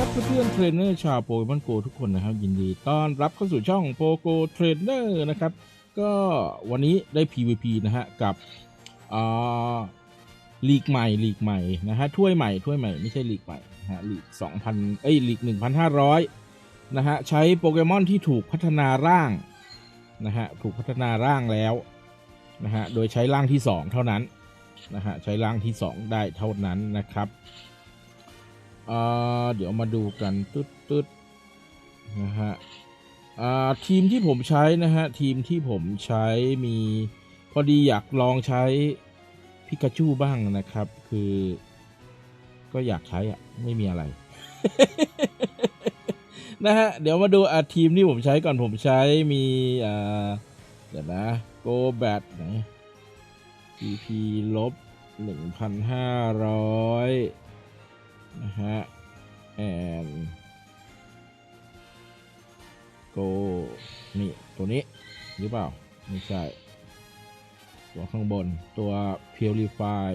ครับเพื่อนเทรนเนอร์ชาวโปเกมอนโกทุกคนนะครับ ยินดีต้อนรับเข้าสู่ช่องโปโกเทรนเนอร์นะครับ ก็วันนี้ได้ PVP นะฮะ กับอ่าลีกใหม่ลีกใหม่นะฮะถ้วยใหม่ถ้วยใหม่ไม่ใช่ลีกใหม่นะฮะลีก2,000เอ้ยลีก1,500นะฮะใช้โปเกมอนที่ถูกพัฒนาร่างนะฮะถูกพัฒนาร่างแล้วนะฮะโดยใช้ร่างที่ 2 เท่านั้นนะฮะใช้ร่างที่ 2 ได้เท่านั้นนะครับ อ่อเดี๋ยวมาดูกันตึ๊ดตึ๊ดนะฮะอ่าทีมที่ผมใช้นะฮะทีมที่ผมใช้มีพอดีอยากลองใช้พิกาจูบ้างนะครับ คือ ก็อยากใช้อะไม่มีอะไรนะฮะเดี๋ยวมาดูอะทีมที่ผมใช้ก่อนผมใช้มีอ่าเดี๋ยวนะโกแบทไหน CP ลบหนึ่งพันห้าร้อย นะฮะ and go นี่ตัวนี้หรือเปล่า ไม่ใช่ ตัวข้างบนตัว purify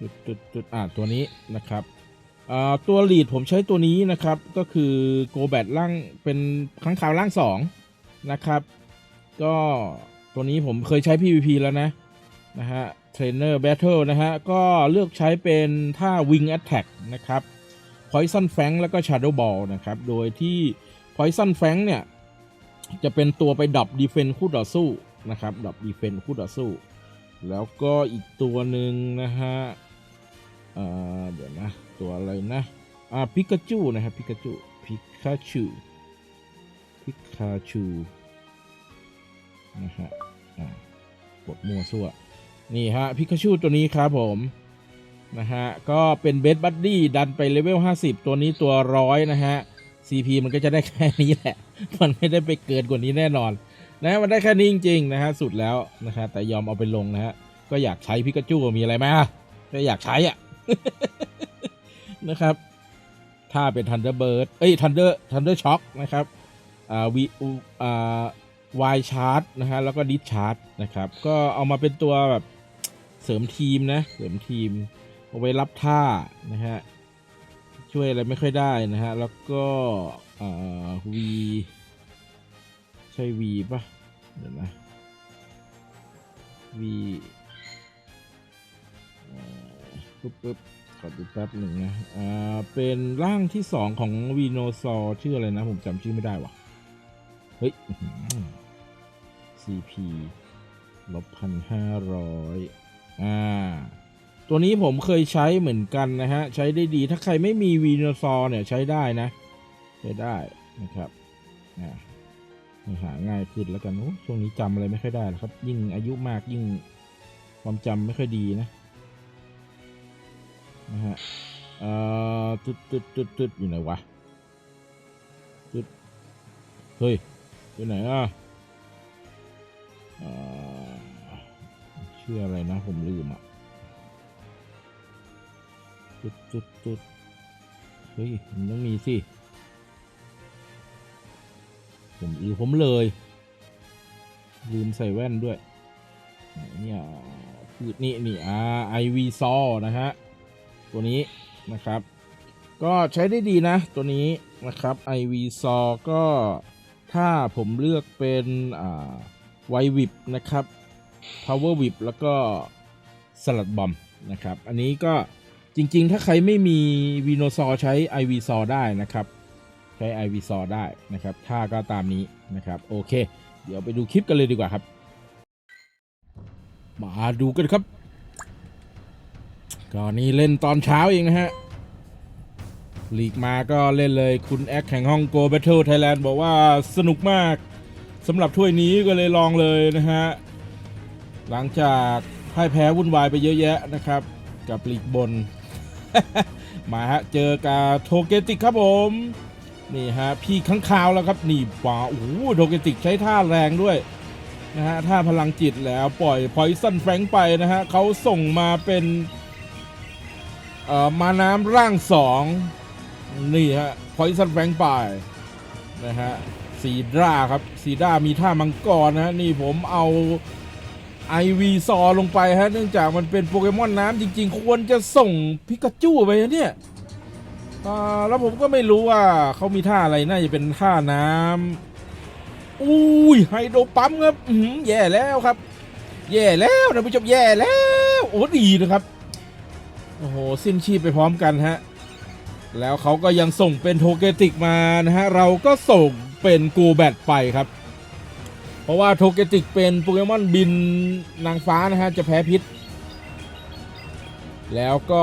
จุดจุดจุดอ่าตัวนี้นะครับอ่าตัว lead ผมใช้ตัวนี้นะครับก็คือ go bat ล่างเป็นข้างขาวล่างสองนะครับ ก็ตัวนี้ผมเคยใช้ PVP แล้วนะนะฮะ เทรนเนอร์แบทเทิลนะฮะ ก็เลือกใช้เป็นท่า Wing Attack นะครับ Poison Fang แล้วก็ Shadow Ball นะครับ โดยที่ Poison Fang เนี่ย จะเป็นตัวไปดับดีเฟนคู่ต่อสู้นะครับ ดับดีเฟนคู่ต่อสู้ แล้วก็อีกตัวหนึ่งนะฮะเอ่อเดี๋ยวนะ ตัวอะไรนะอ่าพิกาจูนะครับพิกาจูพิกาชูพิกาชูนะฮะอ่ากดมั่วซั่ว นี่ฮะพิกาชูตัวนี้ครับผมนะฮะก็เป็นเบสบัดดี้ดันไปเลเวล 50 ตัวนี้ตัวร้อยนะฮะ CP มันก็จะได้แค่นี้แหละ มันไม่ได้ไปเกินกว่านี้แน่นอนนะมันได้แค่นี้จริงๆนะฮะสุดแล้วนะฮะแต่ยอมเอาไปลงนะฮะก็อยากใช้พิกาจูมีอะไรไหมอะก็อยากใช้อะนะครับ ถ้าเป็น Thunderbird เอ้ย Thunder Thunder Shock นะครับอ่าวีอ่าวายชาร์จนะฮะแล้วก็ดิสชาร์จนะครับก็เอามาเป็นตัวแบบ เสริมทีมนะ เสริมทีม เอาไว้รับท่านะฮะ ช่วยอะไรไม่ค่อยได้นะฮะ แล้วก็วีใช่วีป่ะ เดี๋ยวนะวีปึ๊บปึ๊บขอดูแป๊บหนึ่งนะ อ่า เป็นร่างที่สองของวีโนซอร์ชื่ออะไรนะ ผมจำชื่อไม่ได้ว่ะ เฮ้ย CP ลบพันห้าร้อย อ่าตัวนี้ผมเคยใช้เหมือนกันนะฮะ ใช้ได้ดีถ้าใครไม่มีวีโนซอร์เนี่ยใช้ได้นะ ใช้ได้นะครับอ่หาง่ายขึ้นแล้วกันโอ้ช่วงนี้จำอะไรไม่ค่อยได้แล้วครับ ยิ่งอายุมากยิ่งความจำไม่ค่อยดีนะนะฮะเอ่อตึ๊ดตึ๊ดตึ๊ดตึ๊ดอยู่ไหนวะตึ๊ดเฮ้ยอยู่ไหนอะอ่อ ชื่ออะไรนะผมลืมอะจุดจุดจุดเฮ้ยมันต้องมีสิ ผมอือผมเลย ลืมใส่แว่นด้วยนเนี่ยคือนี่นี่อ่าไอวีซอนะฮะ ตัวนี้นะครับ ก็ใช้ได้ดีนะ ตัวนี้นะครับ IV ซอก็ถ้าผมเลือกเป็นอ่าไววิบนะครับ Power Whip แล้วก็สลัดบอมนะครับ อันนี้ก็จริงๆ ถ้าใครไม่มีวีโนซอใช้ IV ซอได้นะครับ ใช้ IV ซอได้นะครับท่าก็ตามนี้นะครับ โอเค เดี๋ยวไปดูคลิปกันเลยดีกว่าครับ มาดูกันครับก็นี่เล่นตอนเช้าเองนะฮะลีกมาก็เล่นเลยคุณแอคแข่งห้องโก Battle Thailand บอกว่าสนุกมากสำหรับถ้วยนี้ก็เลยลองเลยนะฮะ หลังจากพ่ายแพ้วุ่นวายไปเยอะแยะนะครับ กับลีกบน มาฮะเจอกาโทเกติกครับผม นี่ฮะพี่ข้างคาวแล้วครับนี่ป่าโอ้โหโทเกติกใช้ท่าแรงด้วยนะฮะท่าพลังจิตแล้วปล่อยพอยซันแฟงไปนะฮะเขาส่งมาเป็นเอ่อมาน้ำร่างสองนี่ฮะพอยซันแฟงไปนะฮะซีดราครับซีดรามีท่ามังกรนะฮะนี่ผมเอา ไอวีซอลงไปฮะเนื่องจากมันเป็นโปเกมอนน้ำจริง ๆ ควรจะส่งพิกาจูไปเนี่ยแล้วผมก็ไม่รู้ว่าเขามีท่าอะไรน่าจะเป็นท่าน้ำอุ้ยไฮโดรปั๊มครับแย่แล้วครับ แย่แล้วนะผู้ชมแย่แล้วโอ้ดีนะครับโอ้โหสิ้นชีพไปพร้อมกันฮะแล้วเขาก็ยังส่งเป็นโทเกติกมานะฮะเราก็ส่งเป็นกูแบตไปครับ เพราะว่าโทเกติกเป็นโปเกมอนบินนางฟ้านะฮะ จะแพ้พิษ แล้วก็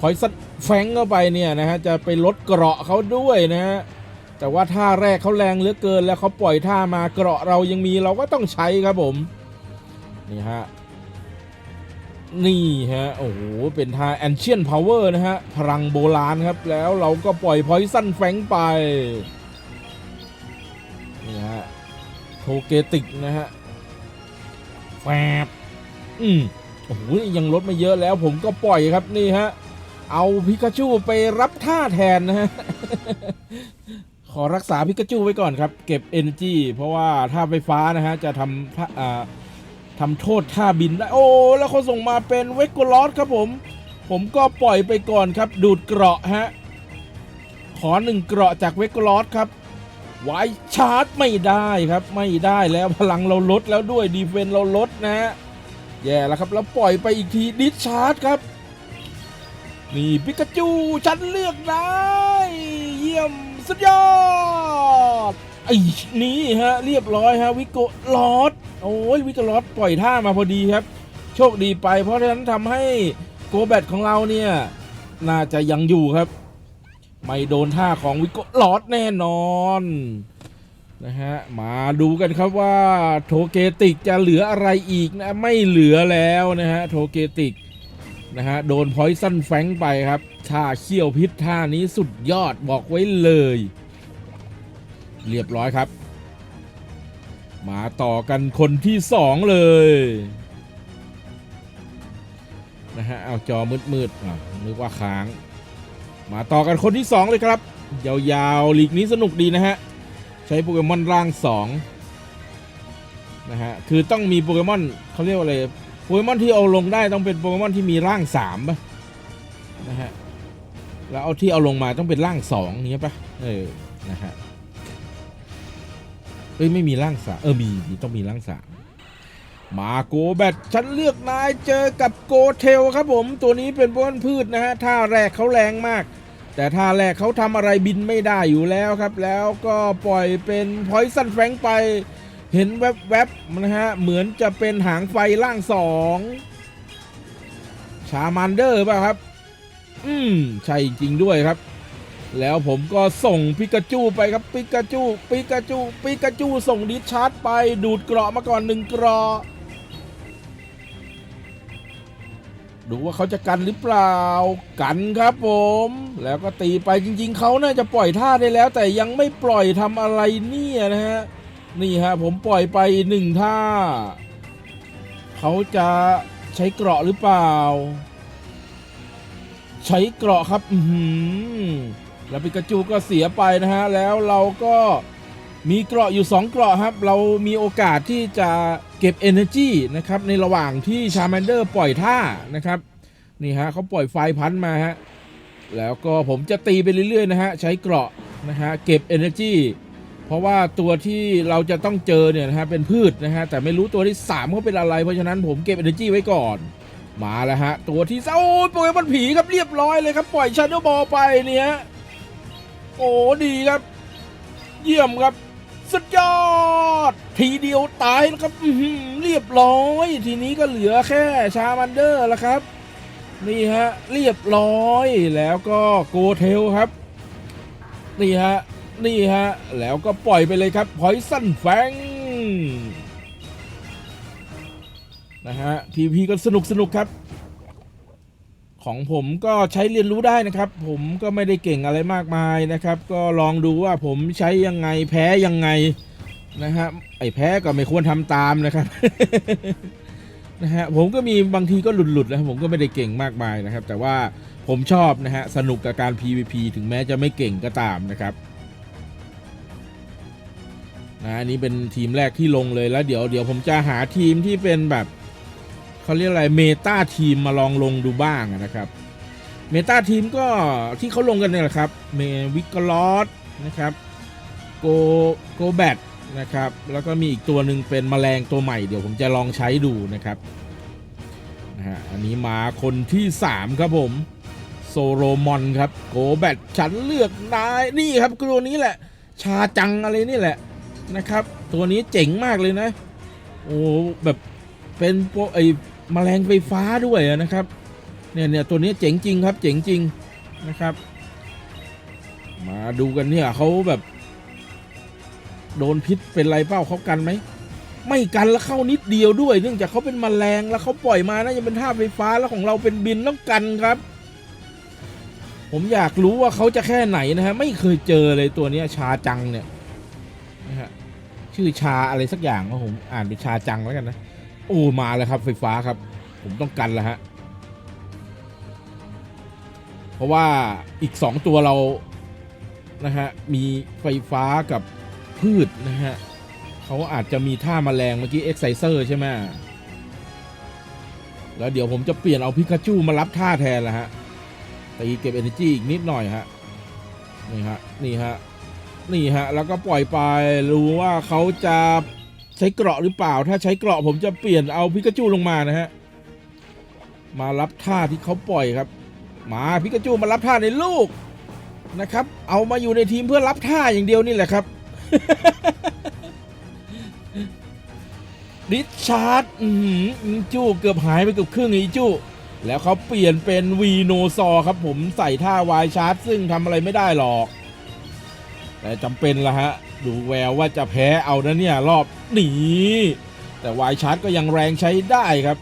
พอยซัดแฟงเข้าไปเนี่ยนะฮะ จะไปลดเกราะเขาด้วยนะฮะ แต่ว่าท่าแรกเขาแรงเหลือเกินแล้วเขาปล่อยท่ามาเกราะเรายังมีเราก็ต้องใช้ครับผม นี่ฮะ นี่ฮะ โอ้โห เป็นท่า Ancient Power นะฮะ พลังโบราณครับ แล้วเราก็ปล่อยพอยซันแฟงไป เกติกนะฮะแฟบอืมโอ้โหยังลดไม่เยอะแล้วผมก็ปล่อยครับนี่ฮะ เอาพิกาจูไปรับท่าแทนนะฮะ ขอรักษาพิกาจูไว้ก่อนครับ เก็บ Energy เพราะว่าท่าไฟฟ้านะฮะ จะทำท่าอ่าทำโทษท่าบินได้ โอ้ แล้วเขาส่งมาเป็นเวกโกลอสครับผม ผมก็ปล่อยไปก่อนครับ ดูดเกราะฮะ ขอหนึ่งเกราะจากเวกโกลอสครับ ไว้ชาร์จไม่ได้ครับไม่ได้แล้วพลังเราลดแล้วด้วยดีเฟนเราลดนะฮะแย่แล้วครับแล้วปล่อยไปอีกทีดิสชาร์จครับนี่ปิกาจูฉันเลือกได้ เยี่ยมสุดยอดไอ้นี่ฮะเรียบร้อยฮะวิโกลอสโอ้ยวิโกลอสปล่อยท่ามาพอดีครับ โชคดีไปเพราะฉะนั้นทำให้โกแบตของเราเนี่ย น่าจะยังอยู่ครับ ไม่โดนท่าของวิโกลอสแน่นอนนะฮะมาดูกันครับว่าโทเกติกจะเหลืออะไรอีกนะไม่เหลือแล้วนะฮะโทเกติกนะฮะโดนพอยซันแฟงไปครับท่าเขี้ยวพิษท่านี้สุดยอดบอกไว้เลย เรียบร้อยครับ มาต่อกันคนที่สองเลยนะฮะเอาจอมืดๆอะนึกว่าค้าง มาต่อกันคนที่สองเลยครับ ยาวๆลีกนี้สนุกดีนะฮะ ใช้โปเกมอนร่างสองนะฮะ คือต้องมีโปเกมอนเขาเรียกว่าอะไร โปเกมอนที่เอาลงได้ต้องเป็นโปเกมอนที่มีร่างสามป่ะนะฮะ แล้วเอาที่เอาลงมาต้องเป็นร่างสองอย่างเงี้ยป่ะ เออ นะฮะ เอ้ยไม่มีร่างสามเออมีต้องมีร่างสามมาโกแบทฉันเลือกนายเจอกับโกเทลครับผม ตัวนี้เป็นโปเกมอนพืชนะฮะท่าแรกเขาแรงมาก แต่ท่าแรกเขาทำอะไรบินไม่ได้อยู่แล้วครับ แล้วก็ปล่อยเป็นพอยซันแฟงไป เห็นแวบๆนะฮะ เหมือนจะเป็นหางไฟล่างสองชามันเดอร์ป่ะครับ อืม ใช่จริงด้วยครับ แล้วผมก็ส่งปิกาจูไปครับปิกาจูปิกาจูปิกาจูส่งดิชาร์จไปดูดเกราะมาก่อนหนึ่งเกราะ ดูว่าเขาจะกันหรือเปล่า กันครับผม แล้วก็ตีไปจริง ๆ เขาน่าจะปล่อยท่าได้แล้ว แต่ยังไม่ปล่อยทำอะไรเนี่ยนะฮะ นี่ฮะผมปล่อยไปหนึ่งท่า เขาจะใช้เกราะหรือเปล่า ใช้เกราะครับ อืแล้วปิกาจูก็เสียไปนะฮะ แล้วเราก็มีเกราะอยู่2เกราะครับ เรามีโอกาสที่จะ เก็บ Energy นะครับในระหว่างที่ชาแมนเดอร์ปล่อยท่านะครับนี่ฮะเขาปล่อยไฟพันมาฮะแล้วก็ผมจะตีไปเรื่อยๆนะฮะใช้เกราะนะฮะเก็บ Energy เพราะว่าตัวที่เราจะต้องเจอเนี่ยนะฮะเป็นพืชนะฮะแต่ไม่รู้ตัวที่3เขาเป็นอะไร เพราะฉะนั้นผมเก็บ Energy ไว้ก่อน มาแล้วฮะตัวที่สามโอ้ยโปเกมอนผีครับเรียบร้อยเลยครับปล่อยชาโดบอลไปเนี่ยโอ้ดีครับ เยี่ยมครับ สุดยอด ทีเดียวตายแล้วครับเรียบร้อย ทีนี้ก็เหลือแค่ชามันเดอร์แล้วครับ นี่ฮะ เรียบร้อยแล้วก็โกเทลครับ นี่ฮะ นี่ฮะ แล้วก็ปล่อยไปเลยครับพอยซันแฟงนะฮะพีพีก็สนุกสนุกครับ ของผมก็ใช้เรียนรู้ได้นะครับ ผมก็ไม่ได้เก่งอะไรมากมายนะครับ ก็ลองดูว่าผมใช้ยังไงแพ้ยังไงนะฮะไอ้แพ้ก็ไม่ควรทำตามนะครับนะฮะผมก็มีบางทีก็หลุดๆนะครับผมก็ไม่ได้เก่งมากมายนะครับ แต่ว่าผมชอบนะฮะสนุกกับการ PVP ถึงแม้จะไม่เก่งก็ตามนะครับนะอันนี้เป็นทีมแรกที่ลงเลยแล้วเดี๋ยวเดี๋ยวผมจะหาทีมที่เป็นแบบ เขาเรียกอะไรเมตาทีมมาลองลงดูบ้างนะครับเมตาทีมก็ที่เขาลงกันเนี่ยแหละครับเมวิกลอสนะครับโกโกแบทนะครับแล้วก็มีอีกตัวหนึ่งเป็นแมลงตัวใหม่เดี๋ยวผมจะลองใช้ดูนะครับนะฮะอันนี้มาคนที่ 3 ครับผมโซโรมอนครับโกแบทฉันเลือกนายนี่ครับตัวนี้แหละ ชาจังอะไรนี่แหละนะครับ ตัวนี้เจ๋งมากเลยนะ โอ้แบบเป็นโปไอ แมลงไฟฟ้าด้วยนะครับเนี่ยเนี่ยตัวนี้เจ๋งจริงครับเจ๋งจริงนะครับ มาดูกันเนี่ยเขาแบบ โดนพิษเป็นไรเป้าเขากันไหมไม่กันแล้วเข้านิดเดียวด้วย เนื่องจากเขาเป็นมแมลงแล้วเขาปล่อยมานะยังเป็นท่าไฟฟ้าแล้วของเราเป็นบินต้องกันครับผมอยากรู้ว่าเขาจะแค่ไหนนะฮะไม่เคยเจอเลยตัวนี้ชาจังเนี่ยนะฮะชื่อชาอะไรสักอย่างก็ผมอ่านเป็นชาจังแล้วกันนะ โอ้มาแล้วครับไฟฟ้าครับ ผมต้องกันแล้วฮะเพราะว่าอีกสองตัวเรานะฮะมีไฟฟ้ากับพืชนะฮะเขาอาจจะมีท่ามาแมลงเมื่อกี้เอ็กไซเซอร์ใช่ไหมแล้วเดี๋ยวผมจะเปลี่ยนเอาพิกาจูมารับท่าแทนแล้วฮะตีเก็บ energy อีกนิดหน่อยฮะนี่ฮะนี่ฮะนี่ฮะแล้วก็ปล่อยไปรู้ว่าเขาจะ ใช้เกราะหรือเปล่า ถ้าใช้เกราะผมจะเปลี่ยนเอาพิกาจูลงมานะฮะ มารับท่าที่เขาปล่อยครับ มาพิกาจูมารับท่าในลูกนะครับ เอามาอยู่ในทีมเพื่อรับท่าอย่างเดียวนี่แหละครับดิชาร์ดอือหืออีจูเกือบหายไปเกือบครึ่งอีจูแล้วเขาเปลี่ยนเป็นวีโนซอร์ครับผมใส่ท่าวายชาร์ดซึ่งทำอะไรไม่ได้หรอก แต่จำเป็นละฮะ ดูแววว่าจะแพ้เอานะเนี่ยรอบหนีแต่วายชาร์ดก็ยังแรงใช้ได้ครับ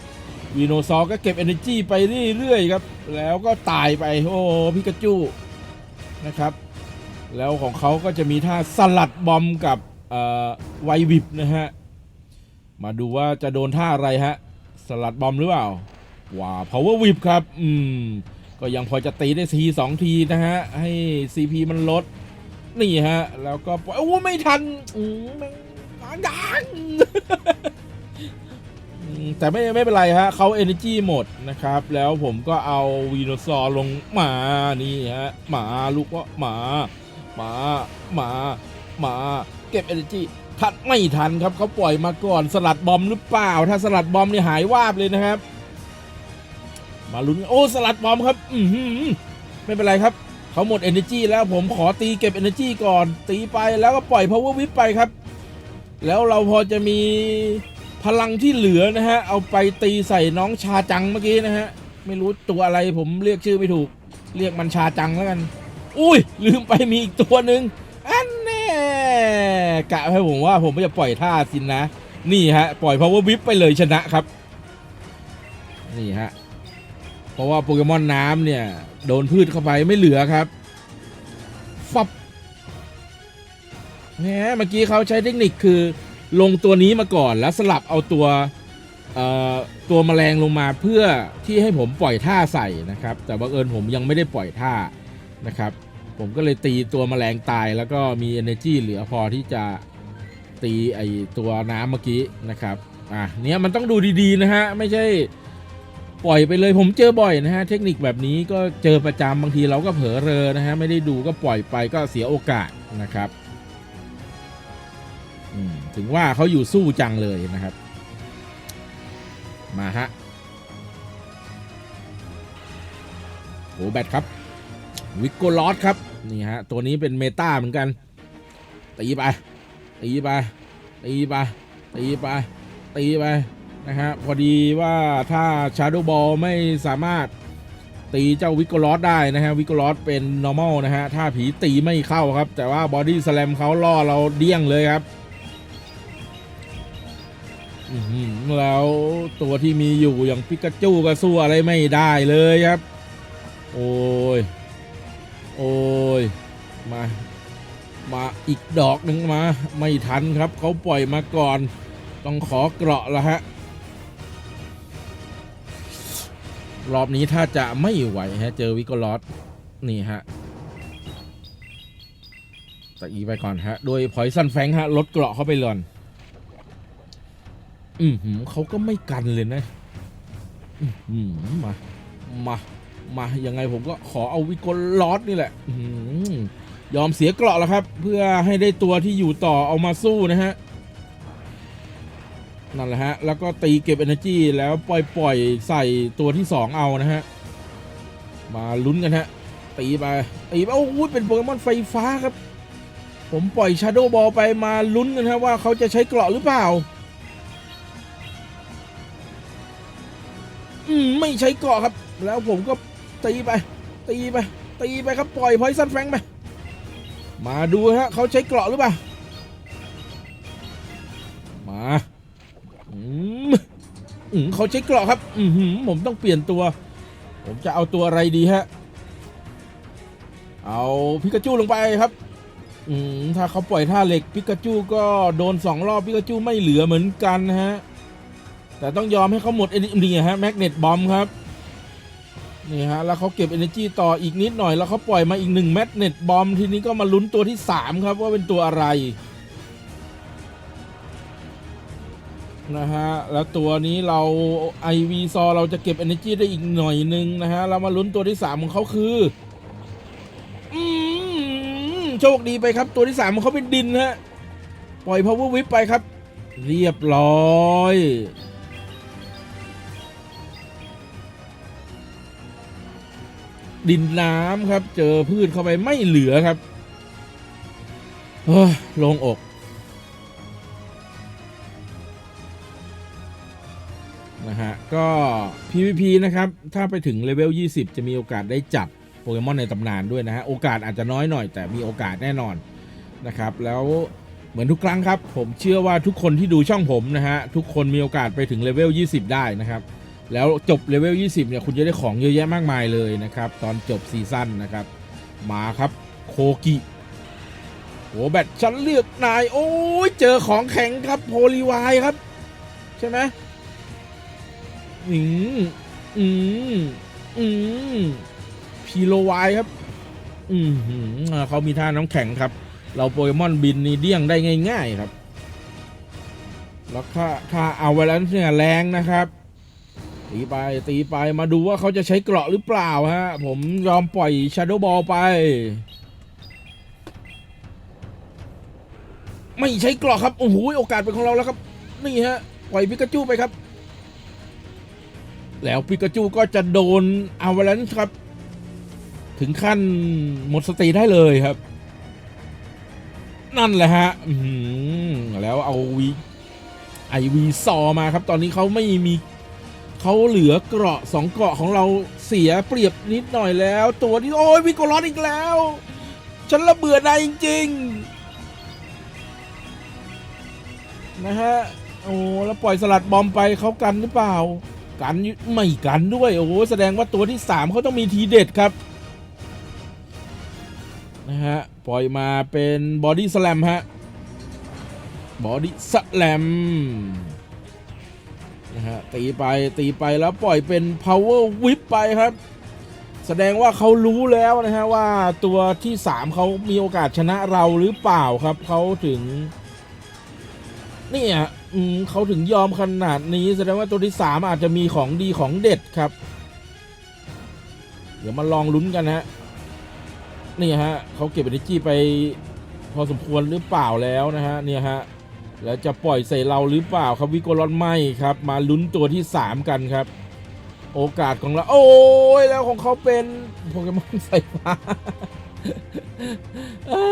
วีโนซอร์ก็เก็บ energy ไปเรื่อยๆครับ แล้วก็ตายไปโอ้พิกาจูนะครับ แล้วของเขาก็จะมีท่าสลัดบอมกับเอ่อไววิบนะฮะ มาดูว่าจะโดนท่าอะไรฮะ สลัดบอมหรือเปล่า ว้า power whip ครับ อืม ก็ยังพอจะตีได้ทีสองทีนะฮะ ให้ CP มันลด นี่ฮะ แล้วก็ปล่อยโอ้ไม่ทันอืมแม่งดังแต่ไม่ไม่เป็นไรฮะเขา energy หมดนะครับ แล้วผมก็เอาวีโนซอร์ลงมานี่ฮะหมาลูกว่าหมาหมาหมาหมาเก็บ energy ทันไม่ทันครับเขาปล่อยมาก่อนสลัดบอมหรือเปล่า ถ้าสลัดบอมนี่หายวาบเลยนะครับ มาลุ้นโอ้สลัดบอมครับ อืไม่เป็นไรครับ เขาหมด energy แล้วผมขอตีเก็บ energy ก่อน ตีไปแล้วก็ปล่อย power whip ไปครับ แล้วเราพอจะมีพลังที่เหลือนะฮะ เอาไปตีใส่น้องชาจังเมื่อกี้นะฮะ ไม่รู้ตัวอะไรผมเรียกชื่อไม่ถูก เรียกมันชาจังแล้วกัน อุ้ย ลืมไปมีอีกตัวหนึ่งอันแน่กะให้ผมว่าผมไม่จะปล่อยท่าสินนะ นี่ฮะ ปล่อย power whip ไปเลยชนะครับ นี่ฮะ เพราะว่าโปเกมอนน้ำเนี่ย โดนพืชเข้าไปไม่เหลือครับฟับแหมเมื่อกี้เขาใช้เทคนิคคือลงตัวนี้มาก่อนแล้วสลับเอาตัวตัวแมลงลงมาเพื่อที่ให้ผมปล่อยท่าใส่นะครับ แต่บังเอิญผมยังไม่ได้ปล่อยท่านะครับ ผมก็เลยตีตัวแมลงตายแล้วก็มี energy เหลือพอที่จะตีไอตัวน้ำเมื่อกี้นะครับอะเนี้ยมันต้องดูดีๆนะฮะไม่ใช่ ปล่อยไปเลยผมเจอบ่อยนะฮะเทคนิคแบบนี้ก็เจอประจำบางทีเราก็เผลอเรอนะฮะไม่ได้ดูก็ปล่อยไปก็เสียโอกาสนะครับถึงว่าเขาอยู่สู้จังเลยนะครับ มาฮะโหแบตครับ วิกโกลอสครับ นี่ฮะ ตัวนี้เป็นเมตาเหมือนกันตีไปตีไปตีไปตีไปตีไป นะฮะพอดีว่าถ้าชาร์ o w บอลไม่สามารถตีเจ้าวิกโกลอสได้นะฮะวิกโกลอสเป็น normal นะฮะถ้าผีตีไม่เข้าครับ แต่ว่าบอดี้ส a ลมเขาล่อเราเดี้ยงเลยครับแล้วตัวที่มีอยู่อย่างปิกาจูก็สู้อะไรไม่ได้เลยครับ โอ้ย โอ้ย มา มาอีกดอกหนึ่งมา ไม่ทันครับ เขาปล่อยมาก่อน ต้องขอเกราะแล้วฮะ รอบนี้ถ้าจะไม่ไหวฮะ เจอวิกกลอสนี่ฮะตะอีไปก่อนฮะ โดยพอยซันแฟงฮะ ลดเกราะเข้าไปก่อนอือหือเขาก็ไม่กันเลยนะ อือหือมา มา มา ยังไงผมก็ขอเอาวิกลลอสนี่แหละ อืยอมเสียเกราะแล้วครับ เพื่อให้ได้ตัวที่อยู่ต่อเอามาสู้นะฮะ นั่นแหละฮะ แล้วก็ตีเก็บ energy แล้วปล่อยปล่อยใส่ตัวที่ 2 เอานะฮะ มาลุ้นกันฮะ ตีไปตีไปโอ้โหเป็นโปเกมอนไฟฟ้าครับ ผมปล่อย Shadow Ball ไปมาลุ้นกันฮะว่าเขาจะใช้เกราะหรือเปล่า อืม ไม่ใช้เกราะครับ แล้วผมก็ตีไป ตีไป ตีไปครับปล่อยพอยซันแฟงไปมาดูฮะเขาใช้เกราะหรือเปล่า มา อืมเขาใช้เกราะครับ อือหือผมต้องเปลี่ยนตัว ผมจะเอาตัวอะไรดีฮะ เอาพิกาจูลงไปครับ อืมถ้าเขาปล่อยท่าเหล็กพิกาจูก็โดนสองรอบพิกาจูไม่เหลือเหมือนกันนะฮะ แต่ต้องยอมให้เขาหมดเอนี่ฮะแมกเนตบอมครับ นี่ฮะ แล้วเขาเก็บ energy ต่ออีกนิดหน่อยแล้วเขาปล่อยมาอีกหนึ่งแมกเนตบอมทีนี้ก็มาลุ้นตัวที่3ครับว่าเป็นตัวอะไร นะฮะ แล้วตัวนี้เรา IV ซอเราจะเก็บ energy ได้อีกหน่อยนึงนะฮะ เรามาลุ้นตัวที่ 3 ของเขาคืออืมโชคดีไปครับ ตัวที่ 3 ของเขาเป็นดินฮะ ปล่อย power whip ไปครับ เรียบร้อยดินน้ำครับ เจอพืชเข้าไปไม่เหลือครับ เฮ้ยโลงอก ก็ PVP นะครับ ถ้าไปถึงเลเวล 20 จะมีโอกาสได้จับโปเกมอนในตำนานด้วยนะฮะ โอกาสอาจจะน้อยหน่อย แต่มีโอกาสแน่นอนนะครับ แล้วเหมือนทุกครั้งครับ ผมเชื่อว่าทุกคนที่ดูช่องผมนะฮะ ทุกคนมีโอกาสไปถึงเลเวล 20 ได้นะครับ แล้วจบเลเวล 20 เนี่ย คุณจะได้ของเยอะแยะมากมายเลยนะครับ ตอนจบซีซั่นนะครับ มาครับโคกิโหแบตฉันเลือกนาย โอ้ยเจอของแข็งครับโพลีวายครับ ใช่ไหม อืมอืมอืมพีโลวายครับ อืมหืมอ่าเขามีท่าน้ำแข็งครับ เราโปเกมอนบินนี่เดี้ยงได้ง่าย ๆครับ แล้วถ้าถ้าเอาไว้แล้วเนี่ยแรงนะครับตีไปตีไปมาดูว่าเขาจะใช้เกราะหรือเปล่าฮะ ผมยอมปล่อย Shadow Ball ไป ไม่ใช้เกราะครับ โอ้โห โอกาสเป็นของเราแล้วครับ นี่ฮะ ปล่อยปิกาจูไปครับ แล้วปิกาจูก็จะโดนอาวาลันครับ ถึงขั้นหมดสติได้เลยครับ นั่นแหละฮะแล้วเอาวีไอวีซอมาครับ ตอนนี้เขาไม่มีเขาเหลือเกราะสองเกราะของเราเสียเปรียบนิดหน่อยแล้ว ตัวนี้โอ้ยวิโกลอสอีกแล้ว ฉันระเบื่อนายจริงๆนะฮะโอ้แล้วปล่อยสลัดบอมไปเขากันหรือเปล่า กันยู่ไม่กันด้วย โอ้โหแสดงว่าตัวที่ 3เขาต้องมีทีเด็ดครับนะฮะปล่อยมาเป็นบอดี้สแลมฮะบอดี้สแลมนะฮะตีไปตีไปแล้วปล่อยเป็น power whip ไปครับ แสดงว่าเขารู้แล้วนะฮะว่าตัวที่ 3เขามีโอกาสชนะเราหรือเปล่าครับเขาถึงนี่ย อืมเขาถึงยอมขนาดนี้แสดงว่าตัวที่3อาจจะมีของดีของเด็ดครับ เดี๋ยวมาลองลุ้นกันฮะนี่ฮะเขาเก็บ energy ไป พอสมควรหรือเปล่าแล้วนะฮะเนี่ยฮะแล้วจะปล่อยใส่เราหรือเปล่าครับวิโกลอนไม่ครับ มาลุ้นตัวที่ 3 กันครับ โอกาสของเรา โอ้ยแล้วของเขาเป็นโปเกมอนไฟฟ้าอ่า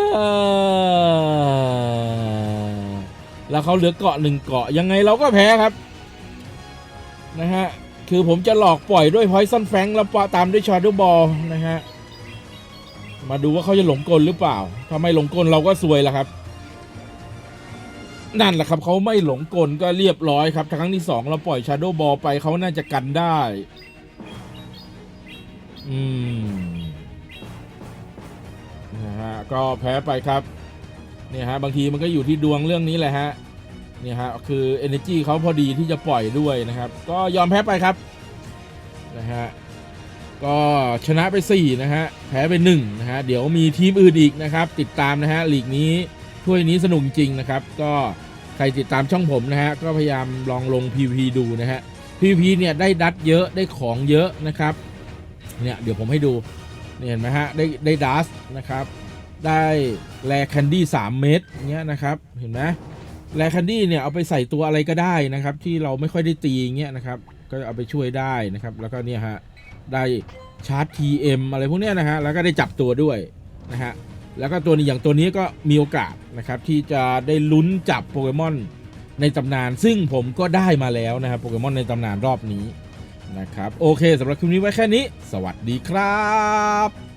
แล้วเขาเหลือเกาะหนึ่งเกาะยังไงเราก็แพ้ครับนะฮะคือผมจะหลอกปล่อยด้วยพอยซันแฟงแล้วปะตามด้วยชาร์ดบอลนะฮะมาดูว่าเขาจะหลงกลหรือเปล่าถ้าไม่หลงกลเราก็ซวยแล้วครับ นั่นแหละครับเขาไม่หลงกลก็เรียบร้อยครับครั้งที่สองเราปล่อยชาร์โดบอลไปเขาน่าจะกันได้อืมนะฮะก็แพ้ไปครับ เนี่ยฮะบางทีมันก็อยู่ที่ดวงเรื่องนี้แหละฮะเนี่ยฮะคือ energy เขาพอดีที่จะปล่อยด้วยนะครับ ก็ยอมแพ้ไปครับนะฮะก็ชนะไป 4 นะฮะ แพ้ไป1นะฮะ เดี๋ยวมีทีมอื่นอีกนะครับ ติดตามนะฮะลีกนี้ถ้วยนี้สนุกจริงนะครับ ก็ใครติดตามช่องผมนะฮะ ก็พยายามลองลง PVP ดูนะฮะ PVP เนี่ยได้ดัดเยอะได้ของเยอะนะครับ เนี่ยเดี๋ยวผมให้ดูเห็นไหมฮะ ได้ได้ดัสนะครับ ได้แรแคนดี้3เม็ดเงี้ยนะครับเห็นไหมแรแคนดี้เนี่ยเอาไปใส่ตัวอะไรก็ได้นะครับ ที่เราไม่ค่อยได้ตีเงี้ยนะครับก็เอาไปช่วยได้นะครับ แล้วก็เนี่ยฮะได้ชาร์จ TM อะไรพวกเนี้ยนะฮะแล้วก็ได้จับตัวด้วยนะฮะแล้วก็ตัวนี้อย่างตัวนี้ก็มีโอกาสนะครับที่จะได้ลุ้นจับโปเกมอนในตำนาน ซึ่งผมก็ได้มาแล้วนะครับโปเกมอนในตำนานรอบนี้นะครับ โอเคสำหรับคลิปนี้ไว้แค่นี้ สวัสดีครับ